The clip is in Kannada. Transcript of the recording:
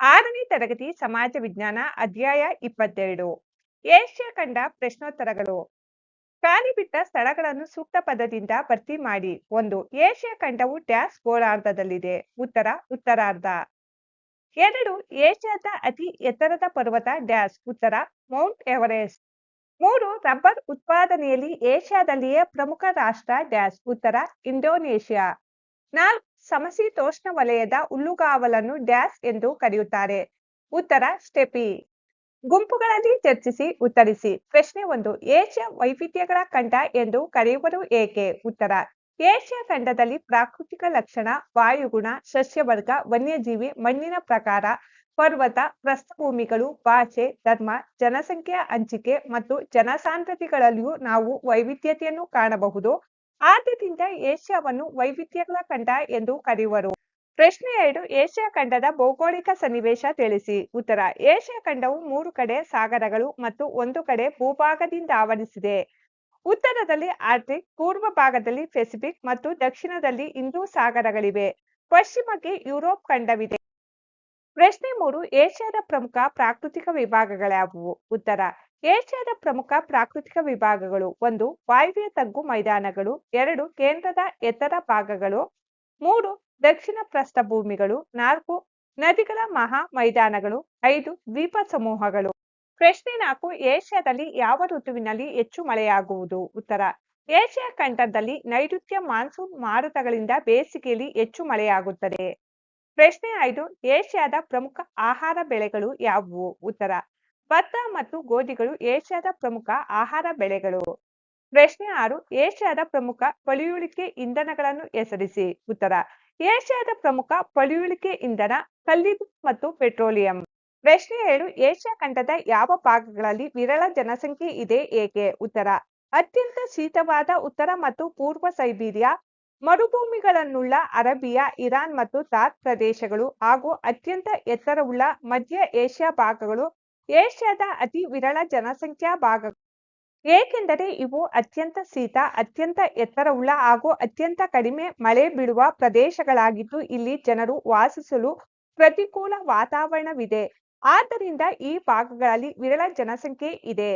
ಆರನೇ ತರಗತಿ ಸಮಾಜ ವಿಜ್ಞಾನ ಅಧ್ಯಾಯ ಇಪ್ಪತ್ತೆರಡು. ಏಷ್ಯಾ ಖಂಡ ಪ್ರಶ್ನೋತ್ತರಗಳು. ಖಾಲಿ ಬಿಟ್ಟ ಸ್ಥಳಗಳನ್ನು ಸೂಕ್ತ ಪದದಿಂದ ಭರ್ತಿ ಮಾಡಿ. ಒಂದು, ಏಷ್ಯಾ ಖಂಡವು ಡ್ಯಾಸ್ ಗೋಳಾರ್ಧದಲ್ಲಿದೆ. ಉತ್ತರ, ಉತ್ತರಾರ್ಧ. ಎರಡು, ಏಷ್ಯಾದ ಅತಿ ಎತ್ತರದ ಪರ್ವತ ಡ್ಯಾಸ್ ಉತ್ತರ, ಮೌಂಟ್ ಎವರೆಸ್ಟ್. ಮೂರು, ರಬ್ಬರ್ ಉತ್ಪಾದನೆಯಲ್ಲಿ ಏಷ್ಯಾದಲ್ಲಿಯೇ ಪ್ರಮುಖ ರಾಷ್ಟ್ರ ಡ್ಯಾಸ್ ಉತ್ತರ, ಇಂಡೋನೇಷ್ಯಾ. ನಾಲ್ಕು ಸಮಶೀತೋಷ್ಣ ವಲಯದ ಹುಲ್ಲುಗಾವಲನ್ನು ಡ್ಯಾಸ್ ಎಂದು ಕರೆಯುತ್ತಾರೆ. ಉತ್ತರ, ಸ್ಟೆಪಿ. ಗುಂಪುಗಳಲ್ಲಿ ಚರ್ಚಿಸಿ, ಉತ್ತರಿಸಿ. ಪ್ರಶ್ನೆ ಒಂದು, ಏಷ್ಯಾ ವೈವಿಧ್ಯಗಳ ಖಂಡ ಎಂದು ಕರೆಯುವರು ಏಕೆ? ಉತ್ತರ, ಏಷ್ಯಾ ಖಂಡದಲ್ಲಿ ಪ್ರಾಕೃತಿಕ ಲಕ್ಷಣ, ವಾಯುಗುಣ, ಸಸ್ಯವರ್ಗ, ವನ್ಯಜೀವಿ, ಮಣ್ಣಿನ ಪ್ರಕಾರ, ಪರ್ವತ, ಪ್ರಸ್ಥಭೂಮಿಗಳು, ಭಾಷೆ, ಧರ್ಮ ಜನಸಂಖ್ಯೆಯ ಹಂಚಿಕೆ ಮತ್ತು ಜನಸಾಂದ್ರತೆಗಳಲ್ಲಿಯೂ ನಾವು ವೈವಿಧ್ಯತೆಯನ್ನು ಕಾಣಬಹುದು. ಆದ್ದರಿಂದ ಏಷ್ಯಾವನ್ನು ವೈವಿಧ್ಯಗಳ ಖಂಡ ಎಂದು ಕರೆಯುವರು. ಪ್ರಶ್ನೆ ಎರಡು, ಏಷ್ಯಾ ಖಂಡದ ಭೌಗೋಳಿಕ ಸನ್ನಿವೇಶ ತಿಳಿಸಿ. ಉತ್ತರ, ಏಷ್ಯಾ ಖಂಡವು ಮೂರು ಕಡೆ ಸಾಗರಗಳು ಮತ್ತು ಒಂದು ಕಡೆ ಭೂಭಾಗದಿಂದ ಆವರಿಸಿದೆ. ಉತ್ತರದಲ್ಲಿ ಆರ್ಟಿಕ್ ಪೂರ್ವ ಭಾಗದಲ್ಲಿ ಪೆಸಿಫಿಕ್ ಮತ್ತು ದಕ್ಷಿಣದಲ್ಲಿ ಹಿಂದೂ ಸಾಗರಗಳಿವೆ. ಪಶ್ಚಿಮಕ್ಕೆ ಯುರೋಪ್ ಖಂಡವಿದೆ. ಪ್ರಶ್ನೆ ಮೂರು, ಏಷ್ಯಾದ ಪ್ರಮುಖ ಪ್ರಾಕೃತಿಕ ವಿಭಾಗಗಳ್ಯಾವುವು ಉತ್ತರ ಏಷ್ಯಾದ ಪ್ರಮುಖ ಪ್ರಾಕೃತಿಕ ವಿಭಾಗಗಳು ಒಂದು ವಾಯುವ್ಯ ತಗ್ಗು ಮೈದಾನಗಳು, ಎರಡು ಕೇಂದ್ರದ ಎತ್ತರ ಭಾಗಗಳು, ಮೂರು ದಕ್ಷಿಣ ಪ್ರಸ್ಥಭೂಮಿಗಳು, ನಾಲ್ಕು ನದಿಗಳ ಮಹಾ ಮೈದಾನಗಳು, ಐದು ದ್ವೀಪ ಸಮೂಹಗಳು. ಪ್ರಶ್ನೆ ನಾಲ್ಕು, ಏಷ್ಯಾದಲ್ಲಿ ಯಾವ ಋತುವಿನಲ್ಲಿ ಹೆಚ್ಚು ಮಳೆಯಾಗುವುದು? ಉತ್ತರ, ಏಷ್ಯಾ ಖಂಡದಲ್ಲಿ ನೈಋತ್ಯ ಮಾನ್ಸೂನ್ ಮಾರುತಗಳಿಂದ ಬೇಸಿಗೆಯಲ್ಲಿ ಹೆಚ್ಚು ಮಳೆಯಾಗುತ್ತದೆ. ಪ್ರಶ್ನೆ ಐದು, ಏಷ್ಯಾದ ಪ್ರಮುಖ ಆಹಾರ ಬೆಳೆಗಳು ಯಾವುವು? ಉತ್ತರ ಭತ್ತ ಮತ್ತು ಗೋಧಿಗಳು ಏಷ್ಯಾದ ಪ್ರಮುಖ ಆಹಾರ ಬೆಳೆಗಳು. ಪ್ರಶ್ನೆ ಆರು, ಏಷ್ಯಾದ ಪ್ರಮುಖ ಪಳಿಯುಳಿಕೆ ಇಂಧನಗಳನ್ನು ಹೆಸರಿಸಿ. ಉತ್ತರ, ಏಷ್ಯಾದ ಪ್ರಮುಖ ಪಳಿಯುಳಿಕೆ ಇಂಧನ ಕಲ್ಲಿದ್ದು ಮತ್ತು ಪೆಟ್ರೋಲಿಯಂ. ಪ್ರಶ್ನೆ ಏಳು, ಏಷ್ಯಾ ಖಂಡದ ಯಾವ ಭಾಗಗಳಲ್ಲಿ ವಿರಳ ಜನಸಂಖ್ಯೆ ಇದೆ ಏಕೆ? ಉತ್ತರ, ಅತ್ಯಂತ ಶೀತವಾದ ಉತ್ತರ ಮತ್ತು ಪೂರ್ವ ಸೈಬೀರಿಯಾ, ಮರುಭೂಮಿಗಳನ್ನುಳ್ಳ ಅರಬಿಯಾ, ಇರಾನ್ ಮತ್ತು ತಾತ್ ಪ್ರದೇಶಗಳು ಹಾಗೂ ಅತ್ಯಂತ ಎತ್ತರವುಳ್ಳ ಮಧ್ಯ ಏಷ್ಯಾ ಭಾಗಗಳು ಏಷ್ಯಾದ ಅತಿ ವಿರಳ ಜನಸಂಖ್ಯಾ ಭಾಗ. ಏಕೆಂದರೆ ಇವು ಅತ್ಯಂತ ಶೀತ, ಅತ್ಯಂತ ಎತ್ತರವುಳ್ಳ ಹಾಗೂ ಅತ್ಯಂತ ಕಡಿಮೆ ಮಳೆ ಬೀಳುವ ಪ್ರದೇಶಗಳಾಗಿದ್ದು ಇಲ್ಲಿ ಜನರು ವಾಸಿಸಲು ಪ್ರತಿಕೂಲ ವಾತಾವರಣವಿದೆ. ಆದ್ದರಿಂದ ಈ ಭಾಗಗಳಲ್ಲಿ ವಿರಳ ಜನಸಂಖ್ಯೆ ಇದೆ.